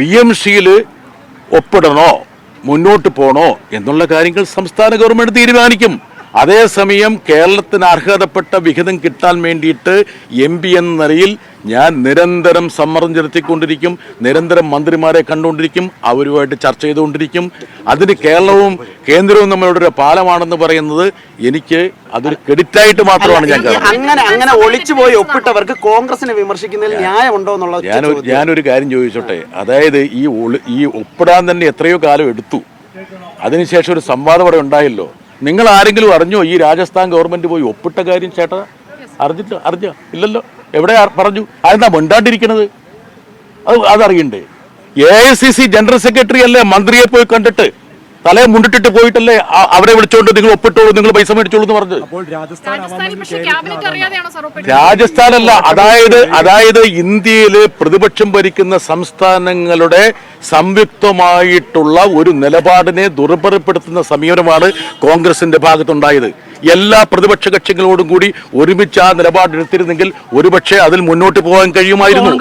P M സിയിൽ ഒപ്പിടണോ മുന്നോട്ട് പോണോ എന്നുള്ള കാര്യങ്ങൾ സംസ്ഥാന ഗവൺമെന്റ് തീരുമാനിക്കും. അതേസമയം കേരളത്തിന് അർഹതപ്പെട്ട വിഹിതം കിട്ടാൻ വേണ്ടിയിട്ട് എം പി എന്ന നിലയിൽ ഞാൻ നിരന്തരം സമ്മർദ്ദം ചെലുത്തിക്കൊണ്ടിരിക്കും നിരന്തരം മന്ത്രിമാരെ കണ്ടുകൊണ്ടിരിക്കും അവരുമായിട്ട് ചർച്ച ചെയ്തുകൊണ്ടിരിക്കും. അതിന് കേരളവും കേന്ദ്രവും തമ്മിലുള്ള ഒരു പാലമാണെന്ന് പറയുന്നത് എനിക്ക് അതൊരു ക്രെഡിറ്റായിട്ട് മാത്രമാണ് ഞാൻ അങ്ങനെ അങ്ങനെ ഒളിച്ചു പോയി ഒപ്പിട്ടവർക്ക് കോൺഗ്രസിനെ വിമർശിക്കുന്നതിൽ ന്യായമുണ്ടോ എന്നുള്ളത് ഞാൻ ഞാനൊരു കാര്യം ചോദിച്ചോട്ടെ? അതായത് ഈ ഈ ഒപ്പിടാൻ തന്നെ എത്രയോ കാലം എടുത്തു. അതിനുശേഷം ഒരു സംവാദം അവിടെ ഉണ്ടായല്ലോ. നിങ്ങൾ ആരെങ്കിലും അറിഞ്ഞോ ഈ രാജസ്ഥാൻ ഗവൺമെന്റ് പോയി ഒപ്പിട്ട കാര്യം ചേട്ടാ? അറിഞ്ഞിട്ട് അറിഞ്ഞോ ഇല്ലല്ലോ. എവിടെ പറഞ്ഞു? അതെന്താ മുണ്ടാണ്ടിരിക്കണത്? അത് അതറിയണ്ടേ? A I C C general secretary അല്ലേ? മന്ത്രിയെ പോയി കണ്ടിട്ട് തലയെ മുണ്ടിട്ടിട്ട് പോയിട്ടല്ലേ അവരെ വിളിച്ചോണ്ട് നിങ്ങൾ ഒപ്പിട്ടോളൂ നിങ്ങൾ പൈസ മേടിച്ചോളൂ എന്ന് പറഞ്ഞത്? രാജസ്ഥാനല്ല അതായത് അതായത് ഇന്ത്യയിൽ പ്രതിപക്ഷം ഭരിക്കുന്ന സംസ്ഥാനങ്ങളുടെ സംയുക്തമായിട്ടുള്ള ഒരു നിലപാടിനെ ദുർബലപ്പെടുത്തുന്ന സമീപനമാണ് കോൺഗ്രസിന്റെ ഭാഗത്തുണ്ടായത്. എല്ലാ പ്രതിപക്ഷ കക്ഷികളോടും കൂടി ഒരുമിച്ച് ആ നിലപാടെടുത്തിരുന്നെങ്കിൽ ഒരുപക്ഷെ അതിൽ മുന്നോട്ട് പോകാൻ കഴിയുമായിരുന്നു.